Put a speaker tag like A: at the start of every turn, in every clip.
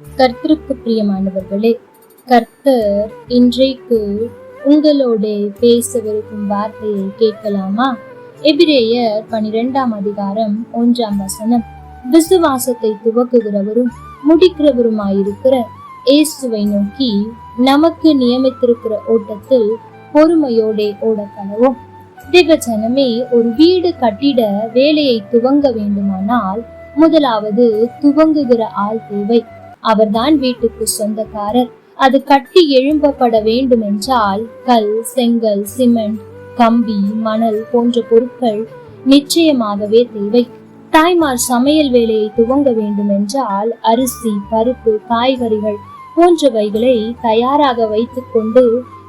A: கர்த்தருக்கு பிரியமானவர்களே கர்த்தர் இன்றைக்கு உங்களோட பேசவிருக்கும் வார்த்தையை கேட்கலாமா? எபிரேயர் பனிரெண்டாம் அதிகாரம் ஒன்றாம் வசனம். விசுவாசத்தை துவக்குகிறவரும் முடிக்கிறவருமாயிருக்கிற இயேசுவை நோக்கி நமக்கு நியமித்திருக்கிற ஓட்டத்தில் பொறுமையோடே ஓடக்கடவும் திகஜனமே ஒரு வீடு கட்டிட வேலையை துவங்க வேண்டுமானால் முதலாவது துவங்குகிற ஆள் தேவை. அவர்தான் வீட்டுக்கு சொந்தக்காரர். அது கட்டி எழும்பப்பட வேண்டும் என்றால் கல் செங்கல் சிமெண்ட் கம்பி மணல் போன்ற பொருட்கள் நிச்சயமாகவே தேவை. தாய்மார் சமையல் வேலையை துவங்க வேண்டும் என்றால் அரிசி பருப்பு காய்கறிகள் போன்றவைகளை தயாராக வைத்துக்கொண்டு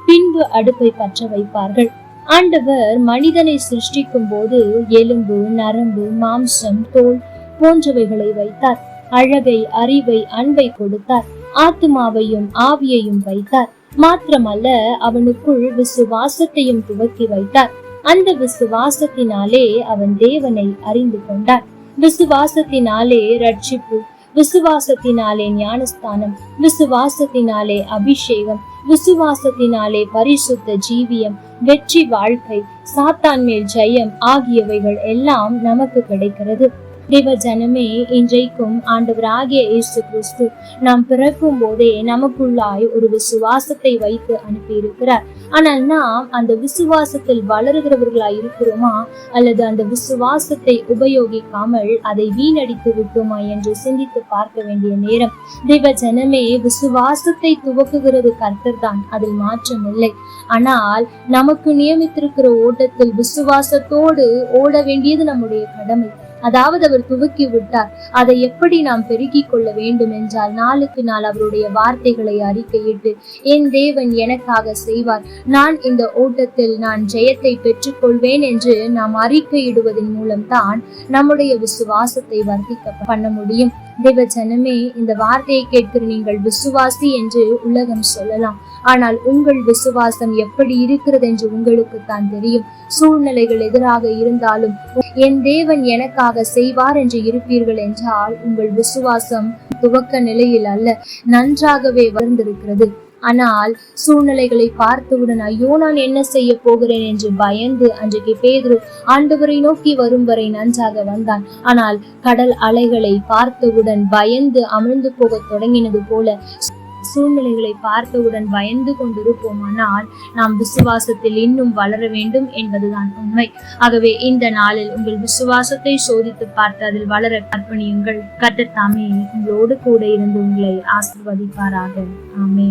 A: பின்பு அடுப்பை பற்ற வைப்பார்கள். ஆண்டவர் மனிதனை சிருஷ்டிக்கும் போது எலும்பு நரம்பு மாம்சம் தோல் போன்றவைகளை வைத்தார். அழகை அறிவை அன்பை கொடுத்தார். ஆத்துமாவையும் ஆவியையும் வைத்தார். மாத்திரமல்ல அவனுக்குள் விசுவாசத்தையும் துவக்கி வைத்தார். அந்த விசுவாசத்தினாலே அவன் தேவனை அறிந்து கொண்டான். விசுவாசத்தினாலே ரட்சிப்பு விசுவாசத்தினாலே ஞானஸ்தானம் விசுவாசத்தினாலே அபிஷேகம் விசுவாசத்தினாலே பரிசுத்த ஜீவியம் வெற்றி வாழ்க்கை சாத்தான் மேல் ஜெயம் ஆகியவைகள் எல்லாம் நமக்கு கிடைக்கிறது. தேவ ஜனமே இன்றைக்கும் ஆண்டவராகிய இயேசு கிறிஸ்து நாம் பிறக்கும் போதே நமக்குள்ளாய் ஒரு விசுவாசத்தை வைத்து அனுப்பியிருக்கிறார். ஆனால் நாம் அந்த விசுவாசத்தில் வளருகிறவர்களாய் இருக்கிறோமா? அல்லது அந்த விசுவாசத்தை உபயோகிக்காமல் அதை வீணடித்து விட்டோமா என்று சிந்தித்து பார்க்க வேண்டிய நேரம். தேவ ஜனமே விசுவாசத்தை துவக்குகிறது கர்த்தர் தான் அதில் மாற்றம் இல்லை. ஆனால் நமக்கு நியமித்திருக்கிற ஓட்டத்தில் விசுவாசத்தோடு ஓட வேண்டியது நம்முடைய கடமை. அதாவது அவர் துவக்கி விட்டார். அதை எப்படி நாம் பெருக்கிக் கொள்ள வேண்டும் என்றால் நாளுக்கு நாள் அவருடைய வார்த்தைகளை அறிக்கையிட்டு என் தேவன் எனக்காக செய்வார். நான் இந்த ஓட்டத்தில் நான் ஜெயத்தை பெற்றுக்கொள்வேன் என்று நாம் அறிக்கையிடுவதன் மூலம்தான் நம்முடைய விசுவாசத்தை வர்த்திக்க பண்ண முடியும். தேவ ஜனமே இந்த வார்த்தையை கேட்கிற நீங்கள் விசுவாசி என்று உலகம் சொல்லலாம். ஆனால் உங்கள் விசுவாசம் எப்படி இருக்கிறது என்று உங்களுக்கு தான் தெரியும். சூழ்நிலைகள் எதிராக இருந்தாலும் என் தேவன் எனக்காக செய்வார் என்று இருப்பீர்கள் என்றால் உங்கள் விசுவாசம் துவக்க நிலையில் அல்ல நன்றாகவே வளர்ந்திருக்கிறது. ஆனால் சூழ்நிலைகளை பார்த்தவுடன் ஐயோ நான் என்ன செய்ய போகிறேன்? என்று பயந்து அன்றைக்கு பேதுரு ஆண்டவரை நோக்கி வரும் வரை நன்றாக வந்தான். ஆனால் கடல் அலைகளை பார்த்தவுடன் பயந்து அமிழ்ந்து போகத் தொடங்கினது போல சூழ்நிலைகளை பார்த்தவுடன் பயந்து கொண்டிருப்போமானால் நாம் விசுவாசத்தில் இன்னும் வளர வேண்டும் என்பதுதான் உண்மை. ஆகவே இந்த நாளில் உங்கள் விசுவாசத்தை சோதித்து பார்த்து அதில் வளர கற்பனியுங்கள் கட்டத்தாமே உங்களோடு கூட இருந்து உங்களை ஆசிர்வதிப்பாராக. ஆமே